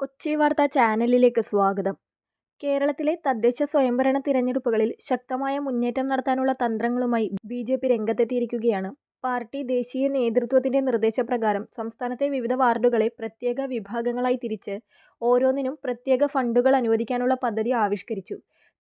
കൊച്ചി വാർത്താ ചാനലിലേക്ക് സ്വാഗതം. കേരളത്തിലെ തദ്ദേശ സ്വയംഭരണ തിരഞ്ഞെടുപ്പുകളിൽ ശക്തമായ മുന്നേറ്റം നടത്താനുള്ള തന്ത്രങ്ങളുമായി ബി ജെ പി രംഗത്തെത്തിയിരിക്കുകയാണ്. പാർട്ടി ദേശീയ നേതൃത്വത്തിന്റെ നിർദ്ദേശപ്രകാരം സംസ്ഥാനത്തെ വിവിധ വാർഡുകളെ പ്രത്യേക വിഭാഗങ്ങളായി തിരിച്ച് ഓരോന്നിനും പ്രത്യേക ഫണ്ടുകൾ അനുവദിക്കാനുള്ള പദ്ധതി ആവിഷ്കരിച്ചു.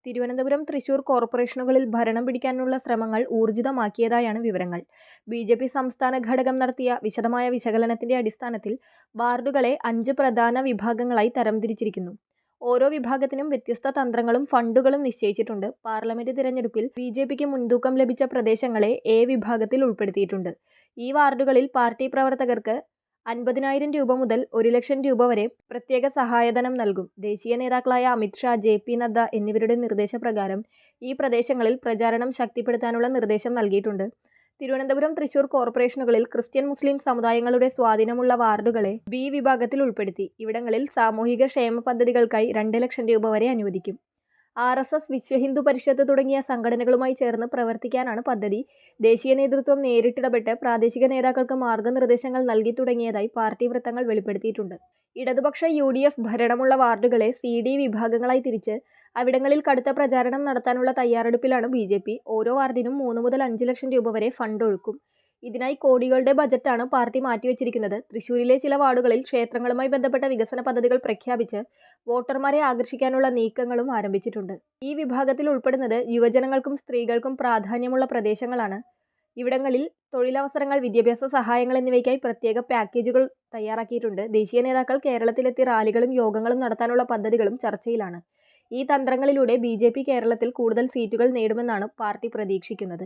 തിരുവനന്തപുരം, തൃശൂർ കോർപ്പറേഷനുകളിൽ ഭരണം പിടിക്കാനുള്ള ശ്രമങ്ങൾ ഊർജിതമാക്കിയതായാണ് വിവരങ്ങൾ. ബി ജെ പി സംസ്ഥാന ഘടകം നടത്തിയ വിശദമായ വിശകലനത്തിന്റെ അടിസ്ഥാനത്തിൽ വാർഡുകളെ അഞ്ച് പ്രധാന വിഭാഗങ്ങളായി തരംതിരിച്ചിരിക്കുന്നു. ഓരോ വിഭാഗത്തിനും വ്യത്യസ്ത തന്ത്രങ്ങളും ഫണ്ടുകളും നിശ്ചയിച്ചിട്ടുണ്ട്. പാർലമെന്റ് തിരഞ്ഞെടുപ്പിൽ ബി ജെ പിക്ക് മുൻതൂക്കം ലഭിച്ച പ്രദേശങ്ങളെ എ വിഭാഗത്തിൽ ഉൾപ്പെടുത്തിയിട്ടുണ്ട്. ഈ വാർഡുകളിൽ പാർട്ടി പ്രവർത്തകർക്ക് അൻപതിനായിരം രൂപ മുതൽ ഒരു ലക്ഷം രൂപ വരെ പ്രത്യേക സഹായധനം നൽകും. ദേശീയ നേതാക്കളായ അമിത് ഷാ, ജെ പി നദ്ദ എന്നിവരുടെ നിർദ്ദേശപ്രകാരം ഈ പ്രദേശങ്ങളിൽ പ്രചാരണം ശക്തിപ്പെടുത്താനുള്ള നിർദ്ദേശം നൽകിയിട്ടുണ്ട്. തിരുവനന്തപുരം, തൃശൂർ കോർപ്പറേഷനുകളിൽ ക്രിസ്ത്യൻ, മുസ്ലിം സമുദായങ്ങളുടെ സ്വാധീനമുള്ള വാർഡുകളെ ബി വിഭാഗത്തിൽ ഉൾപ്പെടുത്തി. ഇവിടങ്ങളിൽ സാമൂഹിക ക്ഷേമ പദ്ധതികൾക്കായി രണ്ട് ലക്ഷം രൂപ വരെ അനുവദിക്കും. R. S. S, Vishwa Hindu Parishad തുടങ്ങിയ സംഘടനകളുമായി ചേർന്ന് പ്രവർത്തിക്കാനാണ് പദ്ധതി. ദേശീയ നേതൃത്വം നേരിട്ടിടപെട്ട് പ്രാദേശിക നേതാക്കൾക്ക് മാർഗനിർദ്ദേശങ്ങൾ നൽകി തുടങ്ങിയതായി പാർട്ടി വൃത്തങ്ങൾ വെളിപ്പെടുത്തിയിട്ടുണ്ട്. ഇടതുപക്ഷ യു ഡി എഫ് ഭരണമുള്ള വാർഡുകളെ സി, ഡി വിഭാഗങ്ങളായി തിരിച്ച് അവിടങ്ങളിൽ കടുത്ത പ്രചാരണം നടത്താനുള്ള തയ്യാറെടുപ്പിലാണ് ബി ജെ പി ഓരോ വാർഡിനും മൂന്ന് മുതൽ അഞ്ച് ലക്ഷം രൂപ വരെ ഫണ്ട് ഒഴുക്കും. ഇതിനായി കോടികളുടെ ബജറ്റാണ് പാർട്ടി മാറ്റിവെച്ചിരിക്കുന്നത് തൃശൂരിലെ ചില വാർഡുകളിൽ ക്ഷേത്രങ്ങളുമായി ബന്ധപ്പെട്ട വികസന പദ്ധതികൾ പ്രഖ്യാപിച്ച് വോട്ടർമാരെ ആകർഷിക്കാനുള്ള നീക്കങ്ങളും ആരംഭിച്ചിട്ടുണ്ട്. ഈ വിഭാഗത്തിൽ ഉൾപ്പെടുന്നത് യുവജനങ്ങൾക്കും സ്ത്രീകൾക്കും പ്രാധാന്യമുള്ള പ്രദേശങ്ങളാണ്. ഇവിടങ്ങളിൽ തൊഴിലവസരങ്ങൾ, വിദ്യാഭ്യാസ സഹായങ്ങൾ എന്നിവയ്ക്കായി പ്രത്യേക പാക്കേജുകൾ തയ്യാറാക്കിയിട്ടുണ്ട്. ദേശീയ നേതാക്കൾ കേരളത്തിലെത്തി റാലികളും യോഗങ്ങളും നടത്താനുള്ള പദ്ധതികളും ചർച്ചയിലാണ്. ഈ തന്ത്രങ്ങളിലൂടെ ബി കേരളത്തിൽ കൂടുതൽ സീറ്റുകൾ നേടുമെന്നാണ് പാർട്ടി പ്രതീക്ഷിക്കുന്നത്.